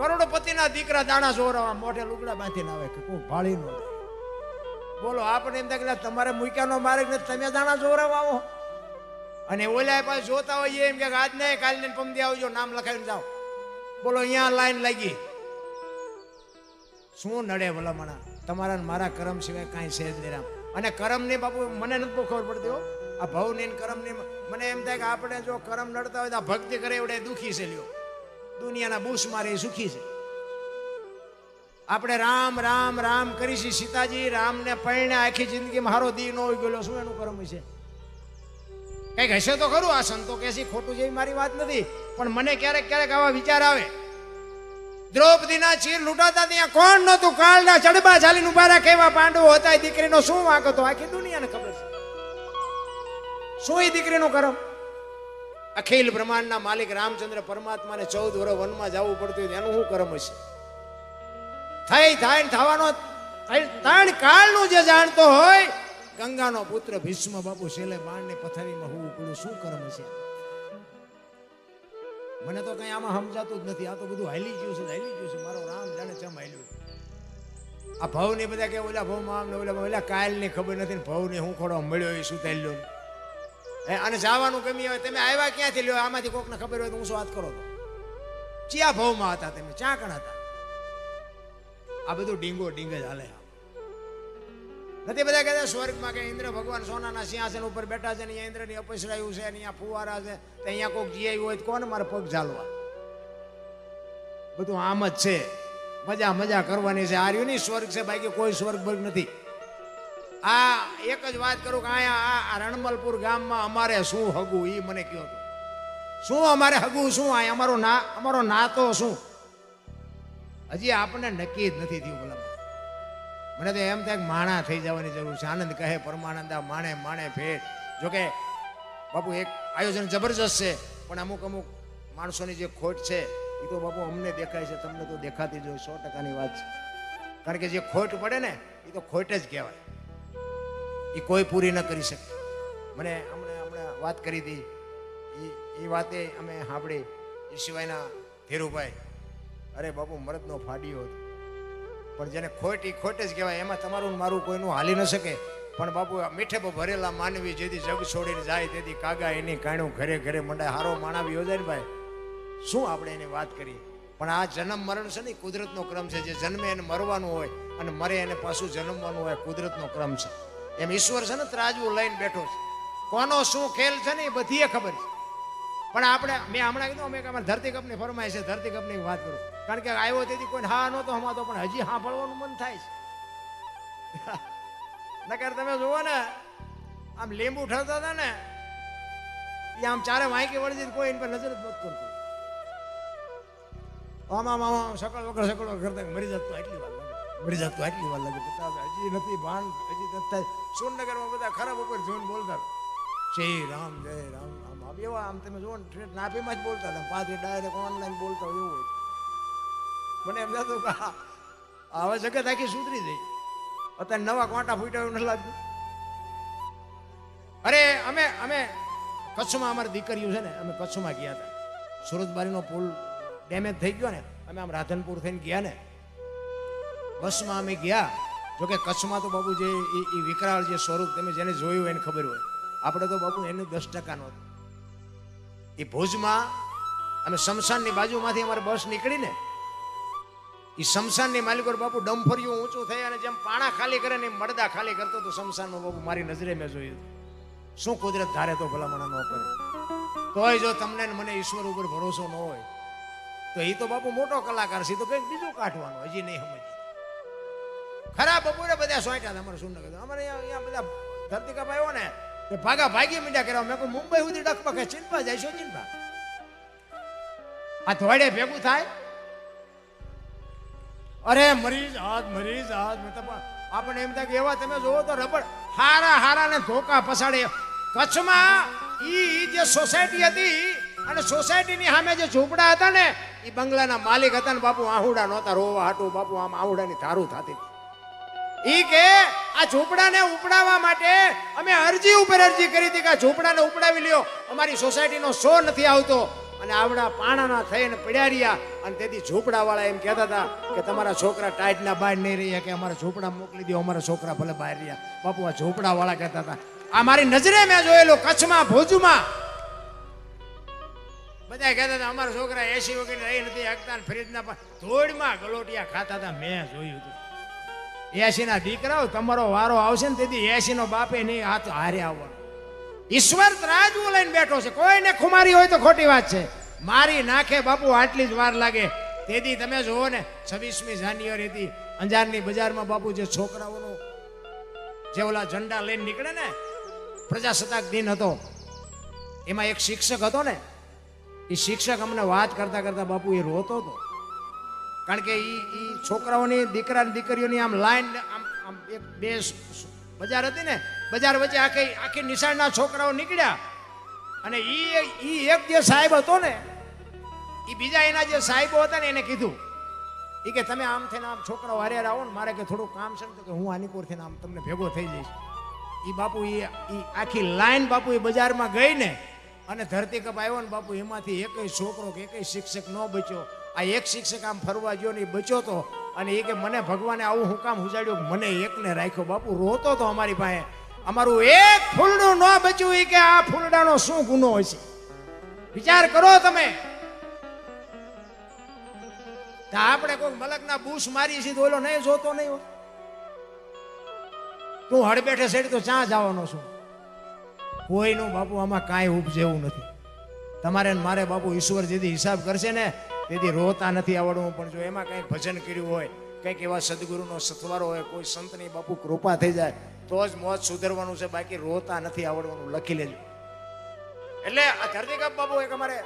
કરોડપતિના દીકરા દાણા ચોરવા મોઢે લુગડા બાંધીને આવે કે કોઈ ભાળી ન બોલો, આપણે એમ થાય તમારે મૂક્યાનો માર્ગ નથી, તમે દાણા ચોરવા આવો. અને ઓલા પાસે જોતા હોઈએ એમ કે આજ ને કાલ ને પમદી આવજો, નામ લખાવીને જાઓ. બોલો, અહીંયા લાઈન લાગી. શું નડે ભલામણા? તમારા મારા કરમ સિવાય કાંઈ છે જ નહીં રામ. અને કર્મની બાપુ, મને નથી ખબર પડતી હો. આ ભવની કર્મની મને એમ થાય કે આપણે જો કરમ નડતા હોય તો આ ભક્તિ કરે એવડે દુખી છે લ્યો. દુનિયાના બૂસ મારે સુખી છે. આપણે રામ રામ રામ કરીશી સીતાજી, રામને પરણે આખી જિંદગીમાં હારો દી નો ગયેલો, શું એનું કર્મ છે? કંઈક હશે તો ખરું, આ સંતો કે છે, ખોટું જેવી મારી વાત નથી, પણ મને ક્યારેક ક્યારેક આવા વિચાર આવે. દ્રૌપદીના ચીર લૂંટાતા ત્યાં કોણ નતું કાળના ચડબા ચાલીને ઊભા રાખે કેવા પાંડવો હતા એ દીકરીનો શું વાંક હતો? આખી દુનિયાને ખબર છે. શું એ દીકરીનું કરમ? અખિલ બ્રહ્માંડના માલિક રામચંદ્ર પરમાત્માને ચૌદ વર્ષ વનમાં જવું પડતું હતું એનું શું કરમ હશે? થઈ, થાય થવાનો ત્રણ કાળનું જે જાણતો હોય, ગંગાનો પુત્ર ભીષ્મ બાપુ છેલ્લે બાણની પથારીમાં હું પડ્યું શું કરમ છે મને તો કઈ આમાં સમજાતું જ નથી. આ તો બધું હાલી ગયું છે, હાલી ગયું છે. મારો રામ જાણે ચમ હાલ્યું. આ ભાવ ને બધા કે ઓલા ભવમાં ને ઓલા ઓલા કાલની ખબર નથી ભવને હું ખોડો મળ્યો એ શું હે અને જવાનું ગમી હોય તમે આવ્યા ક્યાંથી? લ્યો, આમાંથી કોકને ખબર હોય તો હું શું વાત કરો તો? ચિયા ભાવમાં હતા તમે, ચા કણ હતા? આ બધું ડીંગો ડીંગ જ હાલે. નથી બધા કહેતા સ્વર્ગમાં કે ઇન્દ્ર ભગવાન સોનાના સિંહાસન ઉપર બેઠા છે ને અહીંયા ઇન્દ્રની અપસરાયું છે અહીંયા ફુવારા છે, તો અહીંયા કોઈક જીઆઈ હોય તો કોને મારે પગ ઝાલવા? બધું આમ જ છે. મજા મજા કરવાની છે. આર્યું નહીં સ્વર્ગ છે, બાકી કોઈ સ્વર્ગ બર્ગ નથી. આ એક જ વાત કરું કે અહીંયા આ- રણમલપુર ગામમાં અમારે શું હગું? એ મને કયો હતું શું અમારે હગું? શું આ અમારો ના અમારો નાતો શું? હજી આપણને નક્કી જ નથી થયું બોલા મને તો એમ થાય માણા થઈ જવાની જરૂર છે. આનંદ કહે, પરમાનંદા માણે માણે ભેટ. જોકે બાપુ, એક આયોજન જબરજસ્ત છે, પણ અમુક અમુક માણસોની જે ખોટ છે એ તો બાપુ અમને દેખાય છે, તમને તો દેખાતી જ હોય, સો ટકાની વાત છે. કારણ કે જે ખોટ પડે ને એ તો ખોટ જ કહેવાય. એ કોઈ પૂરી ન કરી શકે મને હમણે હમણાં વાત કરી હતી. એ એ વાતે અમે સાંભળી. એ સિવાયના ધીરુભાઈ, અરે બાપુ, મરદનો ફાડ્યો હતો. પણ જેને ખોટી ખોટે જ કહેવાય. એમાં તમારું મારું કોઈનું હાલી ન શકે. પણ બાપુ મીઠે ભરેલા માનવી જેથી જગ છોડીને જાય, તેથી કાગા એની કાણું ઘરે ઘરે મંડાય. હારો માણાવી યોજાય ને ભાઈ. શું આપણે એની વાત કરીએ પણ આ જન્મ મરણ છે ને કુદરતનો ક્રમ છે. જે જન્મે એને મરવાનું હોય અને મરે એને પાછું જન્મવાનું હોય કુદરતનો ક્રમ છે. એમ ઈશ્વર છે ને ત્રાજવું લઈને બેઠો છે. કોનો શું ખેલ છે ને એ બધી ખબર છે. પણ આપણે, મેં હમણાં કીધું, અમે અમારે ધરતી કપની ફરમાય છે, ધરતી કપની વાત કરું. કારણ કે આવ્યો તેથી કોઈ હા નહોતો હમાતો પણ હજી હા ફળવાનું મન થાય છે. નકર તમે જુઓ ને, આમ લીંબુ ઠરતા હતા ને, એ આમ ચારે વાંકી વળી કોઈ એની પર નજર જ નથી કરતું આમ આમ આમ સકળ વગર સકળ વગર મરી જતો એટલી લાગે મરી જતું એટલી વાર લાગે. હજી નથી ભાન, હજી નથી સોનનગરમાં બધા ખરાબ ઉપર જોઈને બોલતા જય રામ જય રામ. રામ આમ એવા, આમ તમે જુઓ ને નાભીમાં જ બોલતા હતા. પાછી ડાયરેક્ટ ઓનલાઈન બોલતા હોય એવું મને એમ થતું કે હવે જગત આખી સુધરી જઈ અત્યારે નવા કોંટા ફૂટ્યા એવું નથી લાગતું. અરે, અમે અમે કચ્છમાં અમારી દીકરીઓ છે ને, અમે કચ્છમાં ગયા હતા. સુરતબારીનો પુલ ડેમેજ થઈ ગયો ને, અમે આમ રાધનપુર થઈને ગયા ને બસમાં અમે ગયા. જોકે કચ્છમાં તો બાબુ જે એ વિકરાળ જે સ્વરૂપ તમે જેને જોયું એને ખબર હોય. આપણે તો બાબુ એનું દસ ટકાનો હતું એ ભુજમાં અમે શમશાનની બાજુમાંથી અમારી બસ નીકળી ને એ શમશાનની માલિકો બાપુ ડમ્ફરિયું ઊંચું થઈ અને જેમ પાણા ખાલી કરે ને એમ ખાલી કરતો તો શમશાનમાં બાપુ મારી નજરે મેં જોયું. શું કુદરત ધારે તો ભલામણા ન કરે. તોય જો તમને મને ઈશ્વર ઉપર ભરોસો ન હોય, તો એ તો બાપુ મોટો કલાકાર છે. તો કંઈક બીજું કાઢવાનું હજી નહીં સમજી ખરા બપોરે બધા સોંટ્યા હતા શું ન અમારે અહીંયા બધા ધરતી કપ ને એ ભાગા ભાગી મીંડા કર્યા. મેં કહું મુંબઈ સુધી ડકમાં કે ચિંપા જાય શું ચિંતા આ ધોડે ભેગું થાય? અરે મરી જાત મરી જાત આપણે એમ થાય કે એવા તમે જોવો તો રબડ હારા હારા ને ધોકા પસાડે કચ્છમાં ઈ જે સોસાયટી હતી અને સોસાયટીની સામે જે ઝૂંપડા હતા ને એ બંગલાના માલિક હતા ને બાપુ આહુડા નહોતા. રોવા હાટું બાપુ આમ આહુડાની ધારું થતી. ઈ કે આ ઝૂંપડાને ઉપડાવવા માટે અમે અરજી ઉપર અરજી કરી હતી કે આ ઝૂંપડાને ઉપડાવી લ્યો. અમારી સોસાયટીનો શો નથી આવતો. અને આવડા પાણાના થઈને પડ્યા રહ્યા. અને તેથી ઝૂંપડાવાળા એમ કહેતા હતા કે તમારા છોકરા ટાઈટના બહાર નહીં રહ્યા કે અમારા ઝૂંપડા મોકલી દો, અમારા છોકરા ભલે બહાર રહ્યા. બાપુ, આ ઝૂંપડાવાળા કહેતા હતા. આ મારી નજરે મેં જોયેલું કચ્છમાં, ભુજમાં. બધા કહેતા હતા, અમારા છોકરા એસી વગેરે રહી નથી હકતા ફ્રીજના ધૂળમાં ગલોટિયા ખાતા હતા, મેં જોયું હતું. એસી ના દીકરાઓ, તમારો વારો આવશે ને તેથી એસી નો બાપે નહીં હાથ હારે આવવાનો. ઈશ્વર ત્રાજવું લઈને બેઠો છે. કોઈને ખુમારી હોય તો ખોટી વાત છે. મારી નાખે બાપુ, આટલી જ વાર લાગે. તેથી તમે જુઓ ને, છવ્વીસમી જાન્યુઆરી હતી અંજારની બજારમાં બાપુ જે છોકરાઓનો જે ઓલા ઝંડા લઈને નીકળે ને, પ્રજાસત્તાક દિન હતો, એમાં એક શિક્ષક હતો ને, એ શિક્ષક અમને વાત કરતા કરતા બાપુ એ રોતો હતો. કારણ કે ઈ છોકરાઓની દીકરા દીકરીઓની આમ લાઈન આમ આમ એક બે બજાર હતી ને, બજાર વચ્ચે આખી આખી નિશાળના છોકરાઓ નીકળ્યા. અને ઈ ઈ એક જે સાહેબ હતો ને, ઈ બીજા એના જે સાહેબો હતા ને એને કીધું. ઈ કે તમે આમ થઈને આમ છોકરાઓ હારે આવો ને, મારે કે થોડું કામ છે ને કે હું આની કોર થઈને આમ તમને ભેગો થઈ જઈશ. ઈ બાપુ ઈ આખી લાઈન બાપુ એ બજારમાં ગઈ ને, અને ધરતી કપ આવ્યો ને બાપુ, એમાંથી એકય છોકરો કે એકય શિક્ષક ન બચ્યો. આ એક શિક્ષક આમ ફરવા ગયો ને બચ્યો તો, અને એ કે મને ભગવાને આવું હું કામ ઉજાડ્યું મને એકને રાખ્યો. બાપુ, રોતો તો અમારી પાસે. અમારું એક ફૂલડું ન બચ્યું એ કે આ ફૂલડાનો શું ગુનો હશે? વિચાર કરો તમે. આપણે કોઈ મલકના બૂસ મારીએ છીએ તો ઓલો નહીં જોતો નહીં હોય તું હડબેઠે સેડ તો ચા જવાનો છું? કોઈનું બાપુ આમાં કાંઈ ઉપજેવું નથી. તમારે મારે બાપુ ઈશ્વર જેથી હિસાબ કરશે ને તેથી રોતા નથી આવડવું, પણ જો એમાં કંઈક ભજન કર્યું હોય, કંઈક એવા સદગુરુનો સથવારો હોય, કોઈ સંતની બાપુ કૃપા થઈ જાય, તો જ મોત સુધરવાનું છે, બાકી રોતા નથી આવડવાનું. લખી લેજો. એટલે ધરતીકપ બાપુ એક અમારે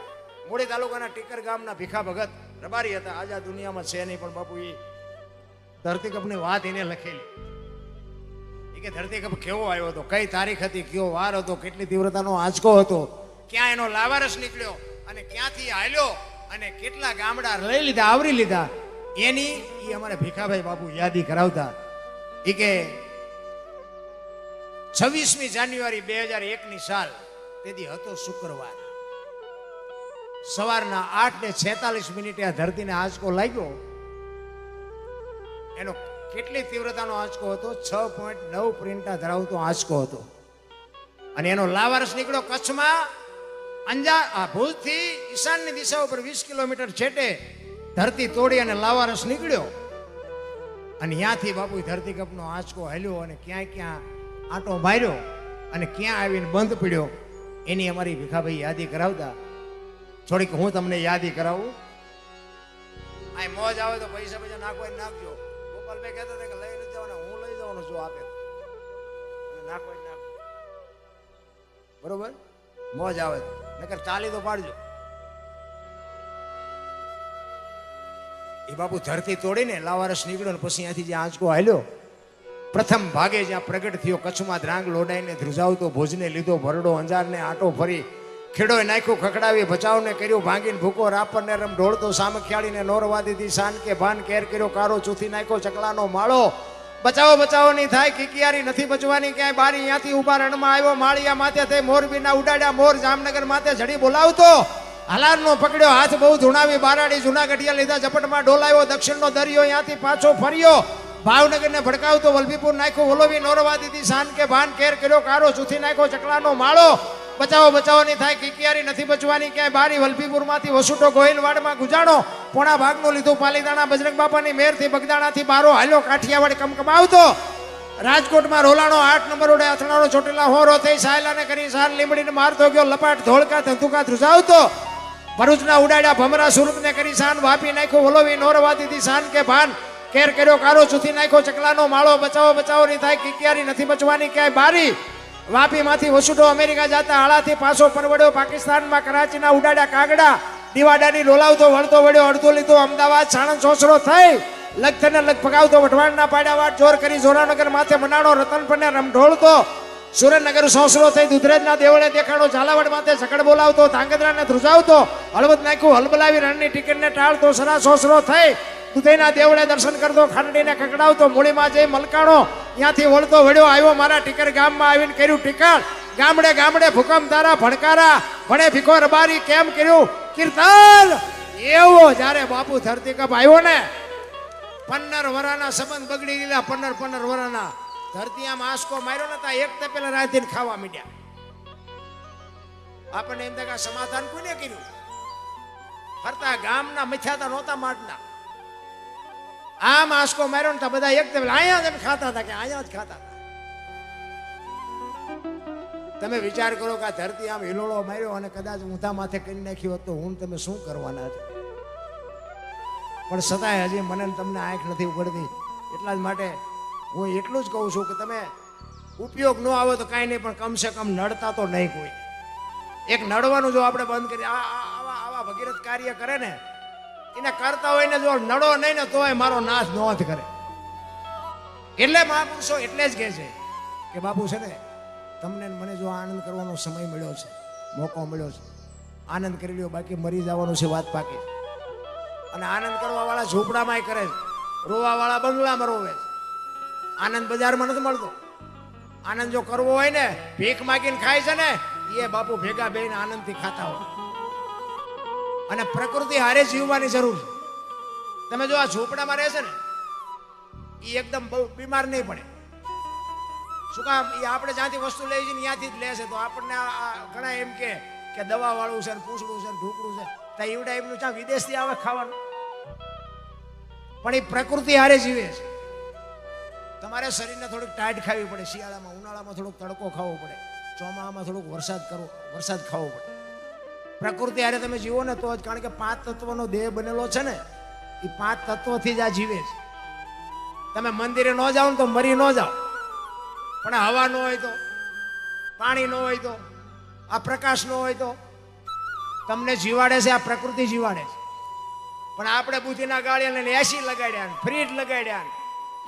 મૂળી તાલુકાના ટીકર ગામના ભીખા ભગત રબારી હતા. આજ દુનિયામાં છે નહીં, પણ બાપુ એ ધરતીકપની વાત એને લખેલી. કે ધરતીકપ કેવો આવ્યો હતો? કઈ તારીખ હતી? કયો વાર હતો? કેટલી તીવ્રતાનો આંચકો હતો? ક્યાં એનો લાવારસ નીકળ્યો? અને ક્યાંથી હાલ્યો અને કેટલા ગામડા લઈ લીધા, આવરી લીધા. એની એ અમારે ભીખાભાઈ બાપુ યાદી કરાવતા. એ કે, છવ્વીસમી જાન્યુઆરી બે હજાર એકની સાલ, તેથી હતો શુક્રવાર. સવારના આઠ ને છેતાલીસ મિનિટે આ ધરતીને આંચકો લાગ્યો. એનો કેટલી તીવ્રતાનો આંચકો હતો? છ પોઈન્ટ નવ પ્રિન્ટા ધરાવતો આંચકો હતો. અને એનો લાવારસ નીકળ્યો કચ્છમાં અંજા, આ ભુજથી ઈશાનની દિશા ઉપર વીસ કિલોમીટર છેટે ધરતી તોડી અને લાવારસ નીકળ્યો. અને ત્યાંથી બાપુ ધરતીકપનો આંચકો હાલ્યો અને ક્યાંય ક્યાં આંટો માર્યો અને ક્યાં આવીને બંધ પડ્યો, એની અમારી ભીખાભાઈ યાદી કરાવતા. થોડીક હું તમને યાદી કરાવું. આ મોજ આવે તો પૈસા પૈસા નાખો નાખજો. ગોપાલભાઈ કહેતા હતા કે લઈ નથી જવાના, હું લઈ જવાનો છું આપે. અને નાખો નાખજો. બરોબર? મોજ આવે તો. નકર ચાલી તો પાડજો. એ બાપુ ધરતી તોડીને લાવારસ નીકળ્યો ને પછી અહીંયાથી જે આંચકો હાલ્યો, પ્રથમ ભાગે જ્યાં પ્રગટ થયો, કચ્છમાં ધ્રાંગ લોડાઈને ધ્રુજાવતો ભોજને લીધો, ભરડો અંજારને આટો ફરી ખેડોએ નાખ્યું ખકડાવી બચાવને કર્યું, ભાંગીને ભૂકો, રાપરને રમ, ઢોળતો સામખિયાળીને દીધી શાન કે ભાન કેર કર્યો કારો ચૂથી નાખ્યો, ચકલાનો માળો બચાવો બચાવો, નહીં થાય કિકિયારી નથી બચવાની, ક્યાંય બારી અહીંયાથી ઊભા રણમાં આવ્યો, માળિયા માથે થઈ મોરબીના ઉડાડ્યા, મોર જામનગર માથે ઝડી બોલાવતો. હલારનો પકડ્યો, હાથ બહુ ધૂણાવી, બારાડી જૂનાગઢિયા લીધા, ઝપટમાં ડોલાયો, દક્ષિણનો દરિયો અહીંયાથી પાછો ફર્યો. ભાવનગરને ભડકાવતો, વલભીપુર નાખ્યો, વલોવી, નોરવા દીધી શાન કે ભાન કેર કર્યો, કારો ચૂથી નાખ્યો, ચકલાનો માળો. બચાવો બચાવો, નહીં થાય, કિકિયારી નથી બચવાની, ક્યાંય બારી વલભીપુરમાંથી વસુટો ગોહિલવાડમાં ગુજાણો. પોણા ભાગનું લીધું પાલીતાણા બજરંગ બાપાની મેરથી બગદાણાથી બારો હાલ્યો કાઠિયાવાડ કમકમાવતો. રાજકોટમાં રોલાણો આઠ નંબર ઉડે અથડાણો ચોટેલા હોરો થઈ સાયલાને કરી સાર લીમડીને મારતો ગયો, લપાટ, ધોળકા, ધંધુકા ધ્રુજાવતો. ભરૂચના ઉડાડ્યા ભમરા સુરતને કરી શાન વાપી નાખ્યો, વલોવી નોરવા દીધી સાન કે ભાન. કેર કર્યો, કારો ચૂથી નાખ્યો, ચકલાનો માળો, બચાવો બચાવો, નહીં થાય, કિકિયારી નથી બચવાની, ક્યાંય બારી. વાપીમાંથી વસુડો અમેરિકા જતા હાળાથી પાછો પરવડ્યો. પાકિસ્તાનમાં કરાચીના ઉડાડ્યા કાગડા, દિવાડાની ડોલાવતો વળતો વળ્યો, અડધો લીધો અમદાવાદ સાણંદ સોસરો થઈ લગથને લગ ભગાવતો, વઢવાણના પાડ્યા જોર કરી જોરાનગર માથે મનાણો રતનપરને રમઢોળતો. સુરેન્દ્રનગર સોસરો થઈ, દુધરેજના દેવળે દેખાડો, ઝાલાવાડ માથે સકડ બોલાવતો, ધાંગધ્રાને ધ્રુજાવતો, હળવદ નાખ્યું, હલબલાવી રણની ટિકિટને ટાળતો, સરા સોસરો થઈ દુધઈના દેવળે દર્શન કરતો ખાંડીને કકડાવતો મૂળીમાં જઈ મલકાણો. ત્યાંથી વળતો વળ્યો, આવ્યો મારા ટીકર ગામમાં આવીને કર્યું ટીકર. ગામડે ગામડે ભૂકંપ તારા ભણકારા, ભણે ભીખો રબારી કેમ કર્યું? કીર્તન! એવો જ્યારે બાપુ ધરતી કપ આવ્યો ને, પંદર વરાના સંબંધ બગડી ગયેલા, પંદર પંદર વરાના. ધરતી આમ આંસકો માર્યો ને એક તે પેલા રાતીને ખાવા મીડ્યા. આપણને એમ કે સમાધાન કોને કર્યું? ફરતા ગામના મથ્યાતા નહોતા માટના આમ માસ્કો માર્યો ને બધા એક તમે અહીંયા જ ખાતા હતા કે અહીંયા જ ખાતા હતા. તમે વિચાર કરો કે આ ધરતી આમ હિલોળો માર્યો અને કદાચ ઊંધા માથે કરી નાખ્યો તો હું તમે શું કરવાના છો પણ છતાંય હજી મને તમને આંખ નથી ઉગડતી એટલા જ માટે હું એટલું જ કહું છું કે તમે ઉપયોગ ન આવે તો કાંઈ નહીં, પણ કમસે કમ નડતા તો નહીં કોઈ. એક નડવાનું જો આપણે બંધ કરીએ, આ, આ- આવા આવા ભગીરથ કાર્ય કરે ને એને કરતા હોય ને જો નડો નહીં ને તોય મારો નાશ નોંધ કરે. એટલે મહાપુરુષો એટલે જ કહે છે કે બાપુ છે ને, તમને મને જો આનંદ કરવાનો સમય મળ્યો છે, મોકો મળ્યો છે, આનંદ કરી લ્યો, બાકી મરી જવાનું છે વાત પાકી. અને આનંદ કરવા વાળા ઝૂંપડામાં કરે છે રોવા વાળા બંગલામાં રોવે છે. આનંદ બજારમાં નથી મળતો. આનંદ જો કરવો હોય ને, ભીખ માગીને ખાય છે ને, એ બાપુ ભેગા બેહીને આનંદથી ખાતા હોય. અને પ્રકૃતિ હારે જીવવાની જરૂર છે. તમે જો આ ઝૂંપડામાં રહેશે ને એ એકદમ બહુ બીમાર નહીં પડે. શું કામ? એ આપણે જ્યાંથી વસ્તુ લઈ છીએ ત્યાંથી જ લેશે તો આપણને ઘણા એમ કે કે દવા વાળું છે ને પૂછડું છે ને છે. ત્યાં એવડા એમનું ત્યાં વિદેશથી આવે ખાવાનું. પણ એ પ્રકૃતિ હારે જીવે છે. તમારે શરીરને થોડીક ટાઈટ ખાવી પડે. શિયાળામાં, ઉનાળામાં થોડોક તડકો ખાવો પડે. ચોમાસામાં થોડોક વરસાદ કરવો વરસાદ ખાવો પડે. પ્રકૃતિ હારે તમે જીવો ને તો જ, કારણ કે પાંચ તત્વનો દેહ બનેલો છે ને, એ પાંચ તત્વથી જ આ જીવે છે. તમે મંદિરે ન જાઓ ને તો મરી ન જાઓ. પણ હવા ન હોય તો, પાણી ન હોય તો, આ પ્રકાશ ન હોય તો, તમને જીવાડે છે, આ પ્રકૃતિ જીવાડે છે. પણ આપણે બુદ્ધિના ગાળિયા લઈને એસી લગાડ્યા ને, ફ્રીજ લગાડ્યા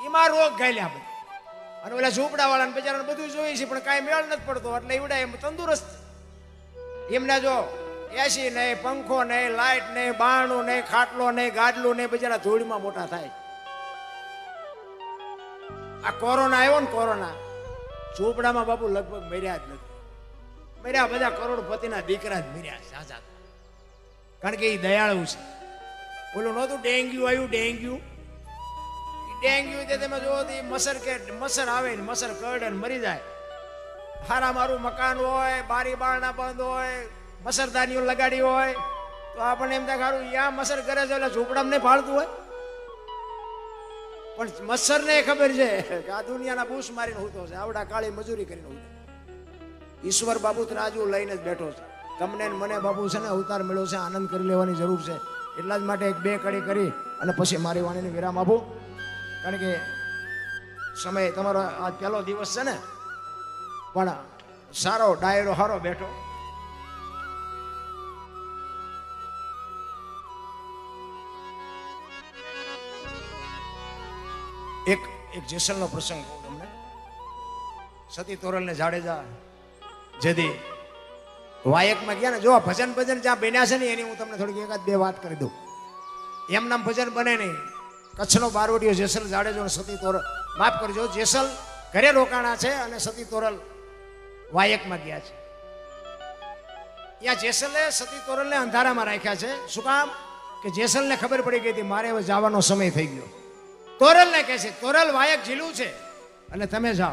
એમાં રોગ ઘાલ્યા બધા. અને ઓલા ઝૂંપડા વાળાને બિચારાને બધું જોઈએ છે, પણ કાંઈ મેળ નથી પડતો, એટલે એવડા એમ તંદુરસ્ત. એમને જો એસી નહીં, પંખો નહીં લાઇટ નહીં, બાણું નહીં, ખાટલો નહીં ગાડલું નહીં, બિચારા ધૂળમાં મોટા થાય. આ કોરોના આવ્યો ને કોરોના, ઝૂંપડામાં બાપુ લગભગ મર્યા જ નથી. મર્યા બધા કરોડપતિના દીકરા જ મર્યા સાજા. કારણ કે એ દયાળુ છે. બોલું, નહોતું ડેન્ગ્યુ આવ્યું, ડેન્ગ્યુ? ડેન્ગ્યુ તે તમે જોવો તો મસર કે, મસર આવે ને, મસર કરડે ને મરી જાય. હારા મારું મકાન હોય, બારી બારણા બંધ હોય મસરદાનીઓ લગાડી હોય, તો આપણને એમ થાય ખારું યા મસર કરે છે એટલે ઝૂંપડામાં નહીં ફાળતું હોય. પણ મચ્છરને ખબર છે કે આ દુનિયાના બૂસ મારીને હોતો છે, આવડા કાળી મજૂરી કરીને હોતો ઈશ્વર બાબુ રાજુ લઈને જ બેઠો છે. તમને મને બાબુ છે ને અવતાર મળ્યો છે, આનંદ કરી લેવાની જરૂર છે. એટલા જ માટે એક બે કડી કરી અને પછી મારી વાણીને વિરામ આપું. કારણ કે સમય તમારો આ પહેલો દિવસ છે ને. પણ સારો, ડાયરો સારો બેઠો. એક એક જેસલનો પ્રસંગ કહું તમને. સતી તોરલને જાડેજા જદી વાયકમાં ગયા ને, જો ભજન ભજન જ્યાં બન્યા છે ને, એની હું તમને થોડીક એકાદ બે વાત કરી દઉં. એમ નામ ભજન બને નહીં. કચ્છનો બારવટીયો જેસલ જાડેજો અને સતી તોરલ. માફ કરજો, જેસલ ઘરે રોકાણા છે અને સતી તોરલ વાયકમાં ગયા છે. ત્યાં જેસલે સતી તોરલને અંધારામાં રાખ્યા છે. શું કામ? કે જેસલને ખબર પડી ગઈ હતી, મારે હવે જવાનો સમય થઈ ગયો. તોરલને કહે છે, તોરલ વાયક ઝીલું છે. અને તમે જાઓ.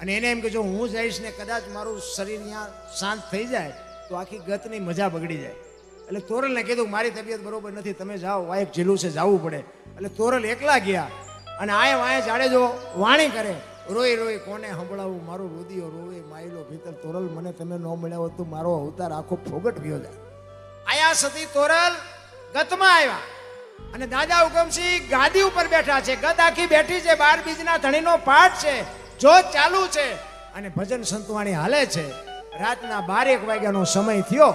અને એને એમ કે જો હું જઈશ ને કદાચ મારું શરીર ત્યાં શાંત થઈ જાય, તો આખી ગતની મજા બગડી જાય. એટલે તોરલને કીધું મારી તબિયત બરોબર નથી, તમે જાઓ, વાયક ઝીલું છે, જવું પડે. એટલે તોરલ એકલા ગયા. અને આય વાય જાડેજો વાણી કરે રોઈ રોઈ કોને સંભળાવું? મારું રુદિયો રોવે, માયલો ભીતર. તોરલ, મને તમે ન મળ્યા હોત તો મારો અવતાર આખો ફોગટ ગયો જાય આયા સતી તોરલ ગતમાં આવ્યા અને દાદા હુકમસિંહ ગાદી ઉપર બેઠા છે ગત આખી બેઠી છે, બાર બીજના ધણીનો પાઠ છે જોત ચાલુ છે. અને ભજન સંતવાણી હાલે છે. રાતના બારેક વાગ્યાનો સમય થયો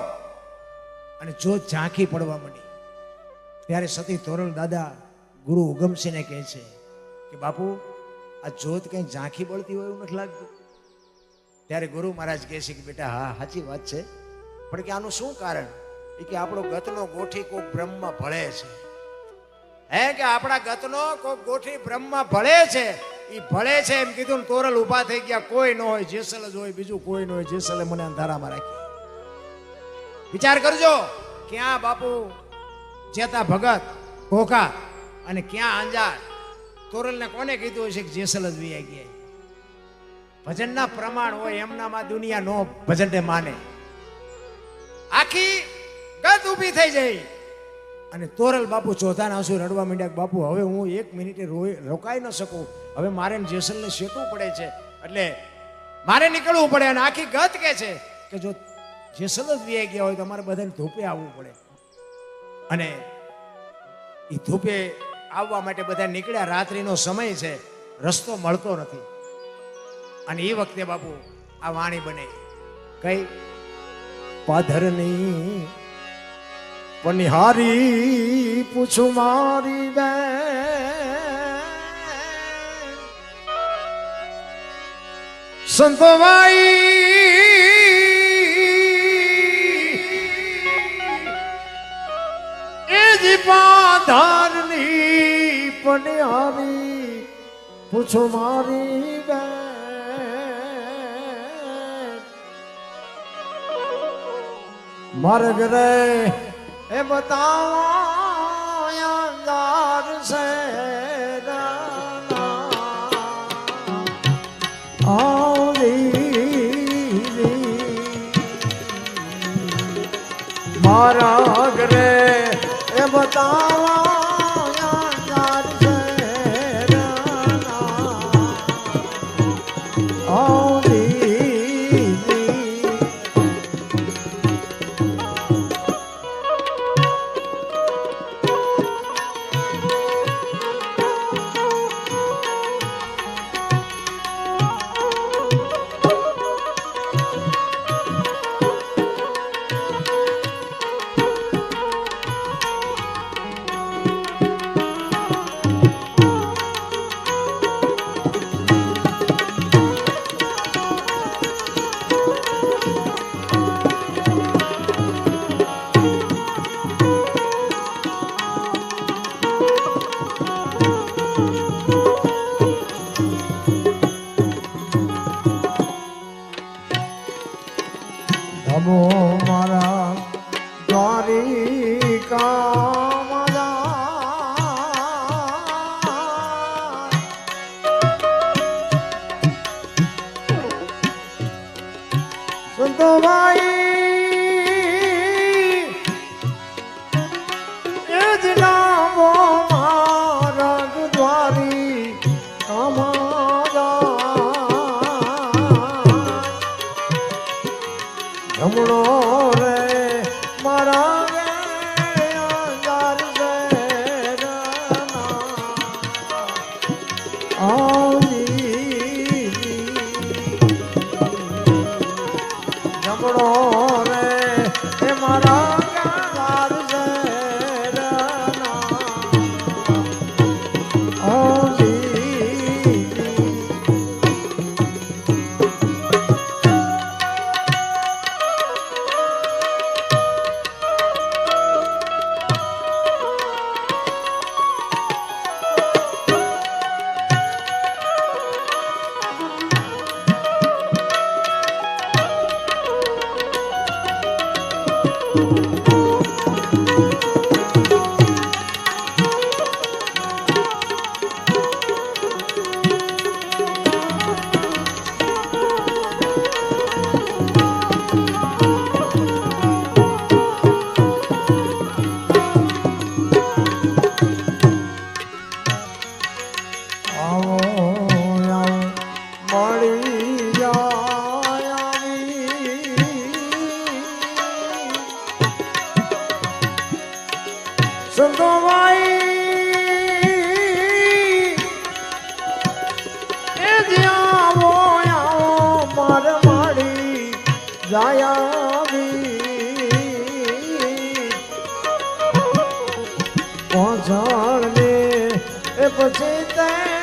અને જોત ઝાંખી પડવા માંડી. ત્યારે સતી તોરલ દાદા ગુરુ ઉગમસિંહને કહે છે કે, બાપુ, આ જોત કંઈ ઝાંખી પડતી હોય એવું નથી લાગતું. ત્યારે ગુરુ મહારાજ કહે છે કે, બેટા, હા, સાચી વાત છે. પણ કે આનું શું કારણ? એ કે આપણો ગતનો ગોઠી કોક બ્રહ્મ ભળે છે. હે કે આપણા ગતનો કોક ગોઠી બ્રહ્મ ભળે છે એ ભળે છે એમ કીધું ને તોરલ ઊભા થઈ ગયા, કોઈ ન હોય, જેસલ જ હોય, બીજું કોઈ ન હોય, જેસલે મને અંધારામાં રાખી. વિચાર કરજો, ક્યાં બાપુ જેતા ભગત, ઘોઘા અને ક્યાં અંજાર તોરલને કોને કીધું હશે કે જેસલ જ વિયા ગયા? ભજનના પ્રમાણ હોય, એમનામાં દુનિયા નો ભજનને માને. આખી ગત ઊભી થઈ જાય અને તોરલ બાપુ ચોથાના આંસુ રડવા માંડ્યા બાપુ, હવે હું એક મિનિટે રોકાઈ ન શકું. હવે મારે જેસલને શેકવું પડે છે. એટલે મારે નીકળવું પડે અને આખી ગત કે છે કે જો જેસલ જ વ્યાઈ ગયા હોય તો અમારે બધાને ધૂપે આવવું પડે. અને એ ધૂપે આવવા માટે બધા નીકળ્યા. રાત્રિનો સમય છે. રસ્તો મળતો નથી. અને એ વખતે બાપુ આ વાણી બને. કઈ, પાધરની પનિહારી પૂછું મારી બે સંતવાઈ એ જ પાધારની પનિહારી પૂછું મારી બે મારે રે એ બતાવો અંધાર છે. ધમો મારા પહોંચાડને એ પછી તે